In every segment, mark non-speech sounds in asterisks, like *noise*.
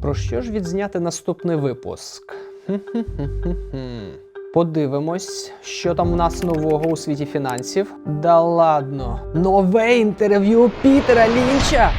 Про що ж відзняти наступний випуск? *laughs* Подивимось, що там у нас нового у світі фінансів. Да ладно, нове інтерв'ю Пітера Лінча.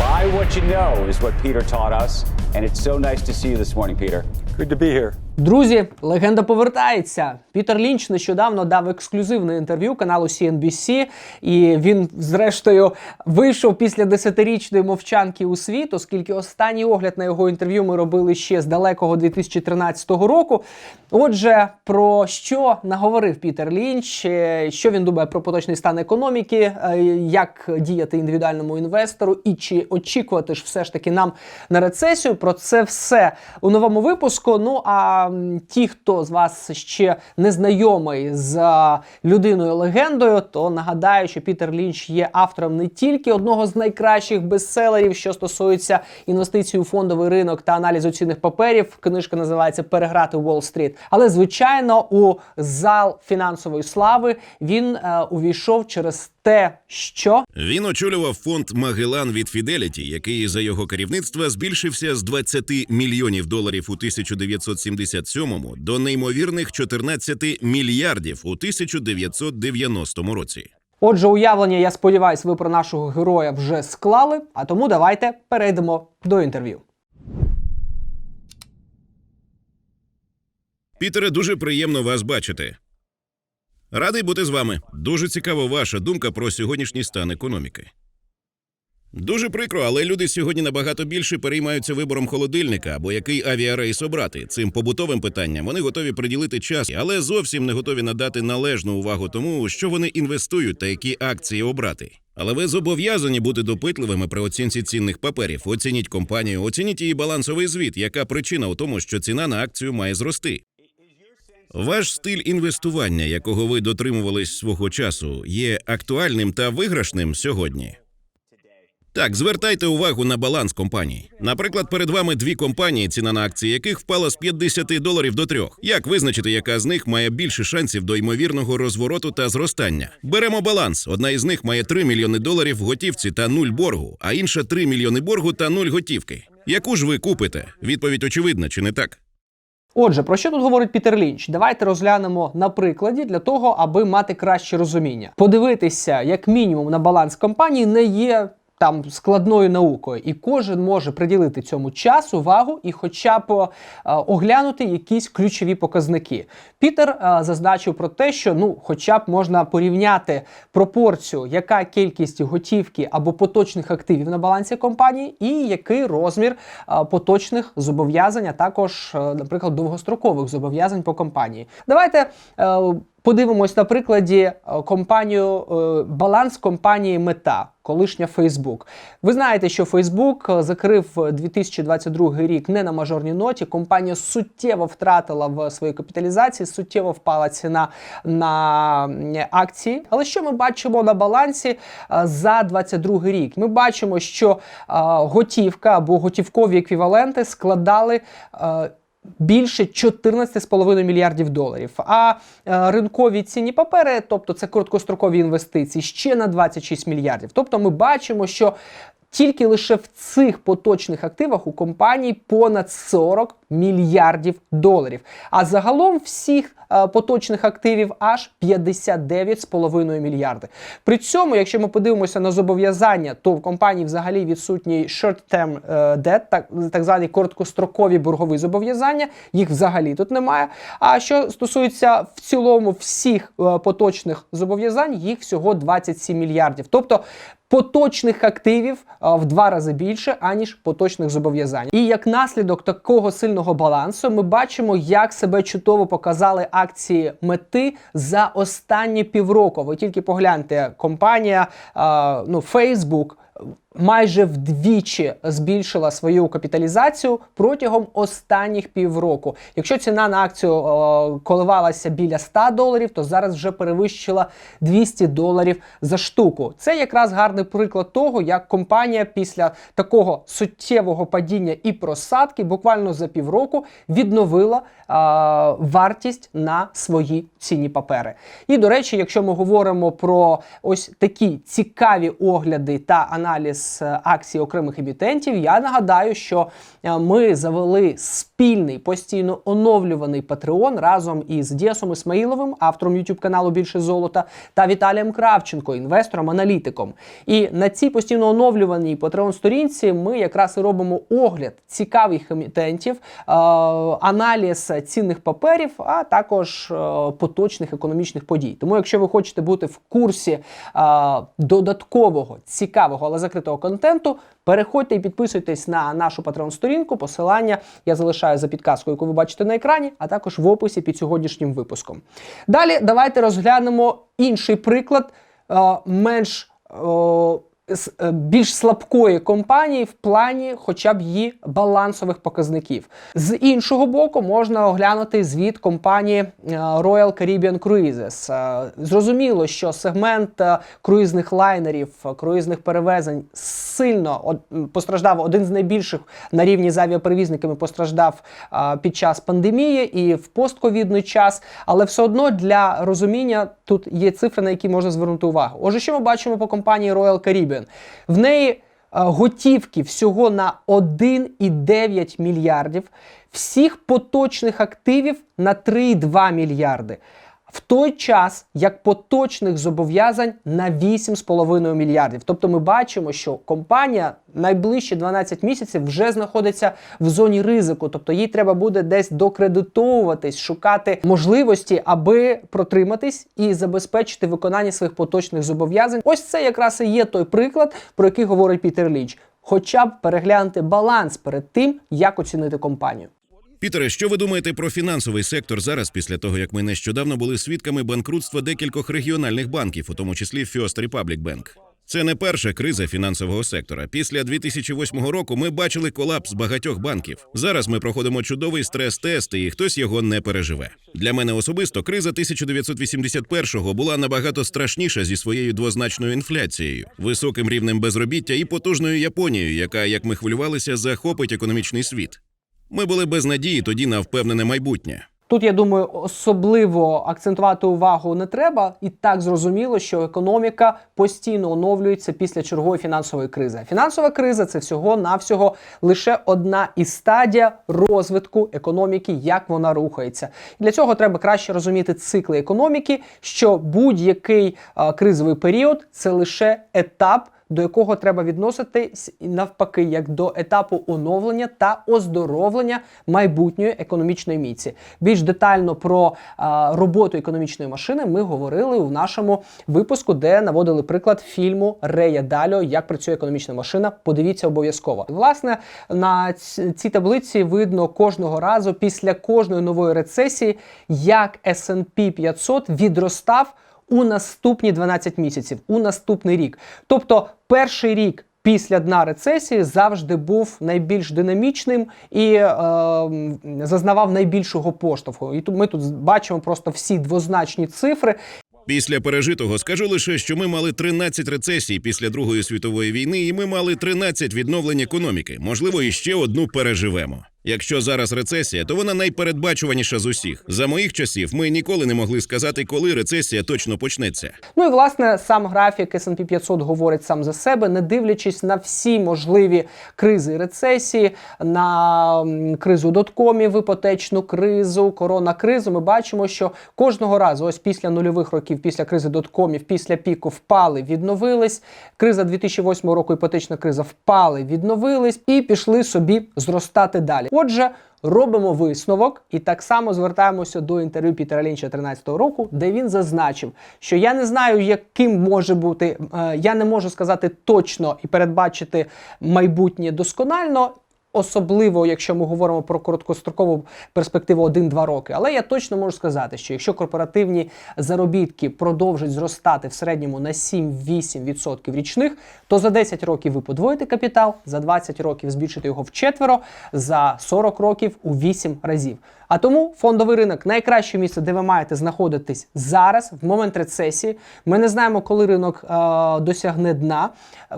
Buy what you know is what Peter taught us. And it's so nice to see you this morning, Peter. Good to be here. Друзі, легенда повертається. Пітер Лінч нещодавно дав ексклюзивне інтерв'ю каналу CNBC, і він, зрештою, вийшов після десятирічної мовчанки у світ, оскільки останній огляд на його інтерв'ю ми робили ще з далекого 2013 року. Отже, про що наговорив Пітер Лінч, е, що він думає про поточний стан економіки, е, як діяти індивідуальному інвестору, і чи очікувати ж все ж таки нам на рецесію. Про це все у новому випуску. Ну а ті, хто з вас ще не знайомий з людиною легендою, то нагадаю, що Пітер Лінч є автором не тільки одного з найкращих бестселерів, що стосується інвестицій у фондовий ринок та аналізу цінних паперів. Книжка називається Переграти Уолл-стріт. Але звичайно, у зал фінансової слави він е, увійшов через те, що Він очолював фонд Магелан від Фіделіті, який за його керівництва збільшився з 20 мільйонів доларів у 1977 до неймовірних 14 мільярдів у 1990 році. Отже, уявлення, я сподіваюся, ви про нашого героя вже склали. А тому давайте перейдемо до інтерв'ю. Пітере, дуже приємно вас бачити. Радий бути з вами. Дуже цікава ваша думка про сьогоднішній стан економіки. Дуже прикро, але люди сьогодні набагато більше переймаються вибором холодильника або який авіарейс обрати. Цим побутовим питанням вони готові приділити час, але зовсім не готові надати належну увагу тому, що вони інвестують та які акції обрати. Але ви зобов'язані бути допитливими при оцінці цінних паперів. Оцініть компанію, оцініть її балансовий звіт, яка причина у тому, що ціна на акцію має зрости. Ваш стиль інвестування, якого ви дотримувались свого часу, є актуальним та виграшним сьогодні. Так, звертайте увагу на баланс компаній. Наприклад, перед вами дві компанії, ціна на акції яких впала з 50 доларів до 3. Як визначити, яка з них має більше шансів до ймовірного розвороту та зростання? Беремо баланс. Одна із них має 3 мільйони доларів в готівці та 0 боргу, а інша 3 мільйони боргу та 0 готівки. Яку ж ви купите? Відповідь очевидна, чи не так? Отже, про що тут говорить Пітер Лінч? Давайте розглянемо на прикладі для того, аби мати краще розуміння. Подивитися, як мінімум, на баланс компанії не є. Там складною наукою, і кожен може приділити цьому час, увагу і, хоча б е, оглянути якісь ключові показники. Пітер е, зазначив про те, що ну, хоча б можна порівняти пропорцію, яка кількість готівки або поточних активів на балансі компанії, і який розмір е, поточних зобов'язань, а також, наприклад, довгострокових зобов'язань по компанії. Давайте. Подивимось на прикладі е, компанію е, баланс компанії Мета, колишня Facebook. Ви знаєте, що е, закрив 2022 рік не на мажорній ноті. Компанія суттєво втратила в своїй капіталізації, суттєво впала ціна на акції. Але що ми бачимо на балансі е, за 2022 рік? Ми бачимо, що е, готівка або готівкові еквіваленти складали. Більше 14,5 мільярдів доларів. А е, ринкові цінні папери, тобто це короткострокові інвестиції, ще на 26 мільярдів. Тобто ми бачимо, що тільки лише в цих поточних активах у компанії понад 40 мільярдів доларів. А загалом всіх е, поточних активів аж 59,5 мільярди. При цьому, якщо ми подивимося на зобов'язання, то в компанії взагалі відсутній short-term е, debt, так, так звані короткострокові боргові зобов'язання. Їх взагалі тут немає. А що стосується в цілому всіх е, поточних зобов'язань, їх всього 27 мільярдів. Тобто поточних активів в два рази більше, аніж поточних зобов'язань. І як наслідок такого сильного балансу, ми бачимо, як себе чудово показали акції мети за останні півроку. Ви тільки погляньте, компанія ну, Facebook майже вдвічі збільшила свою капіталізацію протягом останніх півроку. Якщо ціна на акцію е, коливалася біля 100 доларів, то зараз вже перевищила 200 доларів за штуку. Це якраз гарний приклад того, як компанія після такого суттєвого падіння і просадки буквально за півроку відновила е, вартість на свої цінні папери. І до речі, якщо ми говоримо про ось такі цікаві огляди та аналіз е, акцій окремих емітентів, я нагадаю, що е, ми завели спільний постійно оновлюваний Patreon разом із Діасом Ісмаїловим, автором YouTube каналу Більше золота, та Віталієм Кравченко, інвестором-аналітиком. І на цій постійно оновлюваній Patreon сторінці ми якраз і робимо огляд цікавих емітентів, е, аналіз цінних паперів, а також е, поточних економічних подій. Тому, якщо ви хочете бути в курсі е, додаткового цікавого, але закритого контенту, переходьте і підписуйтесь на нашу Patreon сторінку. Посилання я залишаю за підказкою, яку ви бачите на екрані, а також в описі під сьогоднішнім випуском. Далі давайте розглянемо інший приклад е, менш. Е, більш слабкої компанії в плані хоча б її балансових показників. З іншого боку, можна оглянути звіт компанії е, Royal Caribbean Cruises. Е, Зрозуміло, що сегмент круїзних лайнерів, круїзних перевезень сильно постраждав. Один з найбільших на рівні з авіаперевізниками постраждав під час пандемії і в постковідний час. Але все одно для розуміння тут є цифри, на які можна звернути увагу. Отже, що ми бачимо по компанії Royal Caribbean? В неї е, готівки всього на 1,9 мільярдів, всіх поточних активів на 3,2 мільярди. В той час як поточних зобов'язань на 8,5 мільярдів. Тобто ми бачимо, що компанія найближчі 12 місяців вже знаходиться в зоні ризику. Тобто їй треба буде десь докредитовуватись, шукати можливості, аби протриматись і забезпечити виконання своїх поточних зобов'язань. Ось це якраз і є той приклад, про який говорить Пітер Лінч. Хоча б переглянути баланс перед тим, як оцінити компанію. Пітере, що ви думаєте про фінансовий сектор зараз, після того як ми нещодавно були свідками банкрутства декількох регіональних банків, у тому числі First Republic Bank? Це не перша криза фінансового сектора. Після 2008 року ми бачили колапс багатьох банків. Зараз ми проходимо чудовий стрес-тест, і хтось його не переживе. Для мене особисто криза 1981-го була набагато страшніша зі своєю двозначною інфляцією, високим рівнем безробіття і потужною Японією, яка, як ми хвилювалися, захопить економічний світ. Ми були без надії тоді на впевнене майбутнє. Тут я думаю, особливо акцентувати увагу не треба, і так зрозуміло, що економіка постійно оновлюється після чергової фінансової кризи. Фінансова криза це всього навсього лише одна із стадія розвитку економіки, як вона рухається. І для цього треба краще розуміти цикли економіки, що будь-який кризовий період це лише етап до якого треба відноситись навпаки, як до етапу оновлення та оздоровлення майбутньої економічної міці. Більш детально про а, роботу економічної машини ми говорили у нашому випуску, де наводили приклад фільму Рея Дальо, як працює економічна машина. Подивіться обов'язково. Власне, на цій таблиці видно кожного разу після кожної нової рецесії, як S&P 500 відростав у наступні 12 місяців, у наступний рік. Тобто, перший рік. Після дна рецесії завжди був найбільш динамічним і е, зазнавав найбільшого поштовху. І тут ми тут бачимо просто всі двозначні цифри. Після пережитого скажу лише, що ми мали 13 рецесій після Другої світової війни, і ми мали 13 відновлень економіки. Можливо, і ще одну переживемо. Якщо зараз рецесія, то вона найпередбачуваніша з усіх. За моїх часів ми ніколи не могли сказати, коли рецесія точно почнеться. Ну і власне сам графік S&P 500 говорить сам за себе, не дивлячись на всі можливі кризи рецесії, на кризу доткомів, іпотечну кризу, коронакризу. Ми бачимо, що кожного разу, ось після нульових років, після кризи доткомів, після піку впали, відновились. Криза 2008 року, іпотечна криза впали, відновились і пішли собі зростати далі. Отже. Робимо висновок і так само звертаємося до інтерв'ю Пітера Лінча 13-го року, де він зазначив, що я не знаю, яким може бути, е, я не можу сказати точно і передбачити майбутнє досконально. Особливо, якщо ми говоримо про короткострокову перспективу 1-2 роки. Але я точно можу сказати, що якщо корпоративні заробітки продовжать зростати в середньому на 7-8% річних, то за 10 років ви подвоїте капітал, за 20 років збільшите його вчетверо, за 40 років у 8 разів. А тому фондовий ринок найкраще місце, де ви маєте знаходитись зараз, в момент рецесії. Ми не знаємо, коли ринок е, досягне дна,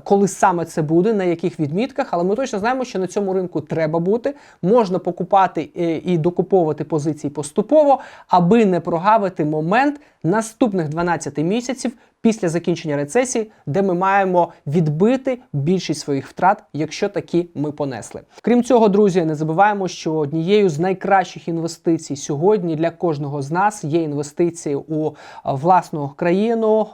коли саме це буде, на яких відмітках, але ми точно знаємо, що на цьому ринку треба бути. Можна покупати е, і докуповувати позиції поступово, аби не прогавити момент наступних 12 місяців після закінчення рецесії, де ми маємо відбити більшість своїх втрат, якщо такі ми понесли. Крім цього, друзі, не забуваємо, що однією з найкращих інвестицій сьогодні для кожного з нас є інвестиції у е, власну країну,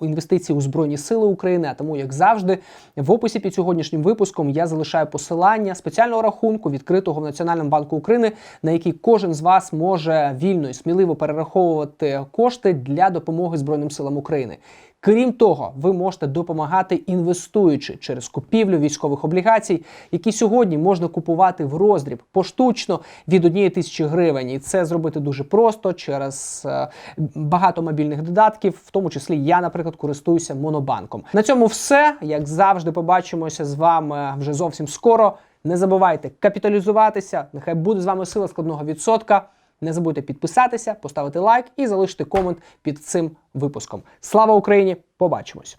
е, інвестиції у збройні сили України. А тому, як завжди, в описі під сьогоднішнім випуском я залишаю посилання спеціального рахунку, відкритого в Національному банку України, на який кожен з вас може вільно і сміливо перераховувати кошти для допомоги Збройним силам України. Крім того, ви можете допомагати інвестуючи через купівлю військових облігацій, які сьогодні можна купувати в роздріб поштучно від однієї тисячі гривень. І це зробити дуже просто через е, багато мобільних додатків, в тому числі я, наприклад, користуюся монобанком. На цьому все. Як завжди, побачимося з вами вже зовсім скоро. Не забувайте капіталізуватися. Нехай буде з вами сила складного відсотка. Не забудьте підписатися, поставити лайк і залишити комент під цим випуском. Слава Україні! Побачимось!